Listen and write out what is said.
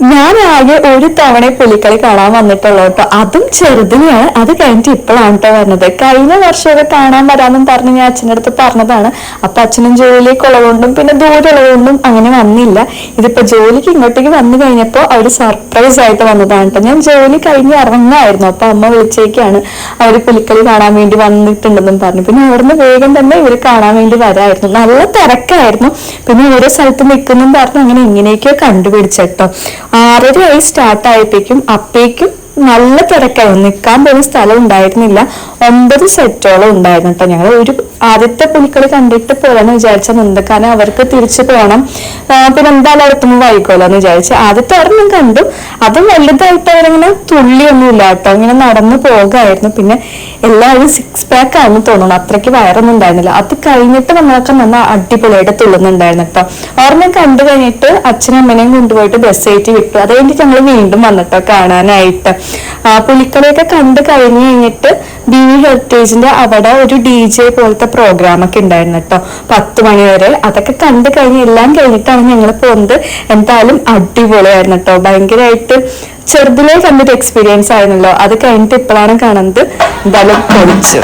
ഞാൻ ആകെ ഒരു തവണ പുലിക്കളി കാണാൻ വന്നിട്ടുള്ളൂ. കേട്ടോ അതും ചെറുതിനെയാണ്. അത് കഴിഞ്ഞിട്ട് ഇപ്പോഴാണ് കേട്ടോ വരുന്നത് കഴിഞ്ഞ വർഷമൊക്കെ കാണാൻ വരാമെന്ന് പറഞ്ഞ് ഞാൻ അച്ഛന്റെ അടുത്ത് പറഞ്ഞതാണ്. അപ്പൊ അച്ഛനും ജോലിയിലേക്ക് ഉള്ളതുകൊണ്ടും പിന്നെ ദൂരെ ഉള്ളതുകൊണ്ടും അങ്ങനെ വന്നില്ല. ഇതിപ്പോ ജോലിക്ക് ഇങ്ങോട്ടേക്ക് വന്നു കഴിഞ്ഞപ്പോൾ അവർ സർപ്രൈസ് ആയിട്ട് വന്നതാണ് കേട്ടോ ഞാൻ ജോലി കഴിഞ്ഞ് ഇറങ്ങായിരുന്നു അപ്പൊ അമ്മ വിളിച്ചേക്കാണ് അവർ പുലിക്കളി കാണാൻ വേണ്ടി വന്നിട്ടുണ്ടെന്നും പറഞ്ഞു. പിന്നെ അവിടുന്ന് വേഗം തന്നെ ഇവർ കാണാൻ വേണ്ടി വരായിരുന്നു. നല്ല തിരക്കായിരുന്നു. പിന്നെ ഓരോ സ്ഥലത്ത് നിൽക്കുന്നും പറഞ്ഞു അങ്ങനെ ഇങ്ങനെയൊക്കെയോ കണ്ടുപിടിച്ചേട്ടോ ആറരയായി സ്റ്റാർട്ട് ആയപ്പോഴേക്കും അപ്പേക്കും നല്ല തിരക്കായിരുന്നു. നിൽക്കാൻ പോലും സ്ഥലം ഉണ്ടായിരുന്നില്ല. ഒമ്പത് സെറ്റോളം ഉണ്ടായിരുന്നു കേട്ടോ ഞങ്ങൾ ഒരു ആദ്യത്തെ പുലിക്കളി കണ്ടിട്ട് പോകാന്ന് വിചാരിച്ച മുന്തക്കാന അവർക്ക് തിരിച്ചു പോകണം പിന്നെ എന്തായാലും അടുത്തുമ്പോൾ വൈകോലോന്ന് വിചാരിച്ചു ആദ്യത്തെ ഒരെണ്ണം കണ്ടു. അതും വലുതായിട്ട് അവരിങ്ങനെ തുള്ളിയൊന്നുമില്ല കേട്ടോ. ഇങ്ങനെ നടന്നു പോകായിരുന്നു. പിന്നെ എല്ലാവരും സിക്സ് പാക്ക് ആണെന്ന് തോന്നുന്നു. അത്രയ്ക്ക് വയറൊന്നും ഉണ്ടായിരുന്നില്ല. അത് കഴിഞ്ഞിട്ട് നമ്മളൊക്കെ നല്ല അടിപൊളിയായിട്ട് തുള്ളുന്നുണ്ടായിരുന്നു കേട്ടോ. ഓർമ്മ കണ്ടു കഴിഞ്ഞിട്ട് അച്ഛനും അമ്മനെയും കൊണ്ടുപോയിട്ട് ബസ് കയറ്റി വിട്ടു. അത് കഴിഞ്ഞിട്ട് ഞങ്ങൾ വീണ്ടും വന്നിട്ടോ കാണാനായിട്ട്. പുലിക്കളിയൊക്കെ കണ്ടു കഴിഞ്ഞു കഴിഞ്ഞിട്ട് ബി വി ഹെറിറ്റേജിന്റെ അവിടെ ഒരു ഡി ജെ പോലത്തെ പ്രോഗ്രാം ഒക്കെ ഉണ്ടായിരുന്നു കേട്ടോ പത്ത് മണി വരെ. അതൊക്കെ കണ്ടു കഴിഞ്ഞ് എല്ലാം കഴിഞ്ഞിട്ടാണ് ഞങ്ങൾ പോകുന്നത് എന്തായാലും അടിപൊളിയായിരുന്നു കേട്ടോ ഭയങ്കരമായിട്ട് ചെറുതിലേ കണ്ടൊരു എക്സ്പീരിയൻസ് ആയിരുന്നല്ലോ. അത് കഴിഞ്ഞിട്ട് ഇപ്പോഴാണ് കാണുന്നത്. എന്തായാലും പൊളിച്ചു.